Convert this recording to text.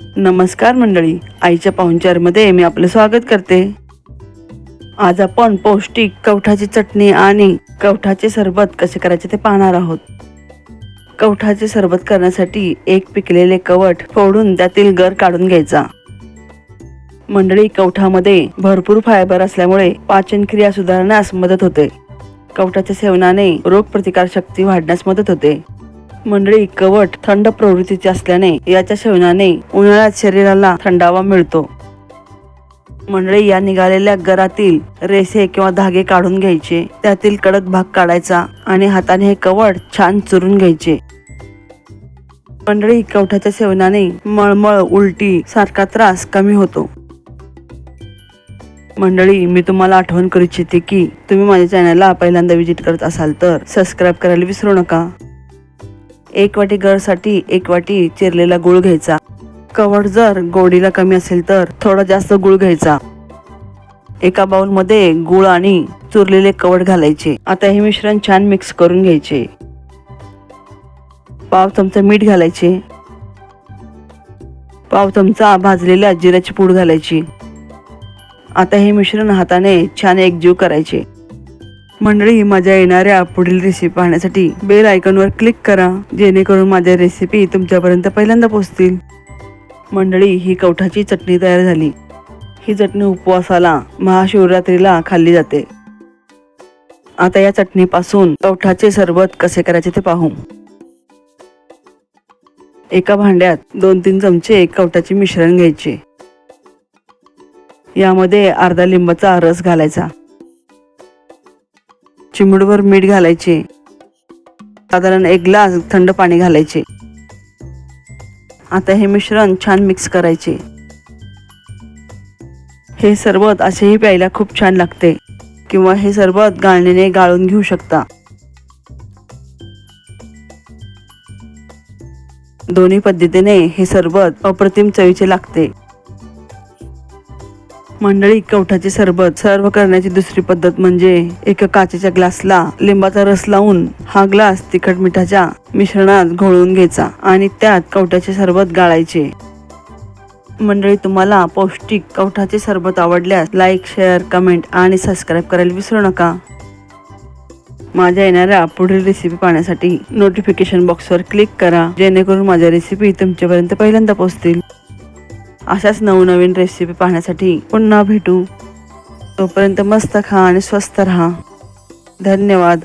नमस्कार मंडळी आईच्या पाहुणचारमध्ये मी आपलं स्वागत करते. आज आपण पौष्टिक कवठाची चटणी आणि कवठाचे सरबत कसे करायचे ते पाहणार आहोत. कवठाचे सरबत करण्यासाठी एक पिकलेले कवठ फोडून त्यातील गर काढून घ्यायचा. मंडळी कवठामध्ये भरपूर फायबर असल्यामुळे पाचनक्रिया सुधारण्यास मदत होते. कवठाच्या सेवनाने रोगप्रतिकार शक्ती वाढण्यास मदत होते. मंडळी कवट थंड प्रवृत्तीचे असल्याने याच्या सेवनाने उन्हाळ्यात शरीराला थंडावा मिळतो. मंडळी या निघालेल्या गरातील रेसे किंवा धागे काढून घ्यायचे. त्यातील कडक भाग काढायचा आणि हाताने हे कवट छान चुरून घ्यायचे. मंडळी कवठाच्या सेवनाने मळमळ उलटी सारखा त्रास कमी होतो. मंडळी मी तुम्हाला आठवण करू इच्छिते की तुम्ही माझ्या चॅनलला पहिल्यांदा व्हिजिट करत असाल तर सबस्क्राईब करायला विसरू नका. एक वाटी गळसाठी एक वाटी चिरलेला गुळ घ्यायचा. कवड जर गोडीला कमी असेल तर थोडा जास्त गुळ घ्यायचा. एका बाउलमध्ये गुळ आणि चुरलेले कवड घालायचे. आता हे मिश्रण छान मिक्स करून घ्यायचे. पाव चमचा मीठ घालायचे. पाव चमचा भाजलेल्या जिऱ्याची पूड घालायची. आता हे मिश्रण हाताने छान एकजीव करायचे. मंडळी माझ्या येणाऱ्या पुढील रेसिपी पाहण्यासाठी बेल आयकॉनवर क्लिक करा जेणेकरून माझ्या रेसिपी तुमच्यापर्यंत पहिल्यांदा पोहोचतील. मंडळी ही कवठाची चटणी तयार झाली. ही चटणी उपवासाला महाशिवरात्रीला खाल्ली जाते. आता या चटणीपासून कवठाचे सरबत कसे करायचे ते पाहू. एका भांड्यात दोन तीन चमचे कवठाचे मिश्रण घ्यायचे. यामध्ये अर्धा लिंबाचा रस घालायचा. चिमूटभर मीठ घालायचे. साधारण एक ग्लास थंड पाणी घालायचे. आता हे मिश्रण छान मिक्स करायचे. हे सरबत असेही प्यायला खूप छान लागते किंवा हे सरबत गाळणीने गाळून घेऊ शकता. दोन्ही पद्धतीने हे सरबत अप्रतिम चवीचे लागते. मंडळी कवठाचे सरबत सर्व करण्याची दुसरी पद्धत म्हणजे एका काचेच्या ग्लासला लिंबाचा रस लावून हा ग्लास तिखट मिठाच्या मिश्रणात घोळून घ्यायचा आणि त्यात कवठाचे सरबत गाळायचे. मंडळी तुम्हाला पौष्टिक कवठाचे सरबत आवडल्यास लाईक शेअर कमेंट आणि सबस्क्राईब करायला विसरू नका. माझ्या येणाऱ्या पुढील रेसिपी पाहण्यासाठी नोटिफिकेशन बॉक्सवर क्लिक करा जेणेकरून माझ्या रेसिपी तुमच्यापर्यंत पहिल्यांदा पोहोचतील. अशाच नवनवीन रेसिपी पाहण्यासाठी पुन्हा भेटू. तोपर्यंत मस्त खा आणि स्वस्त राहा. धन्यवाद.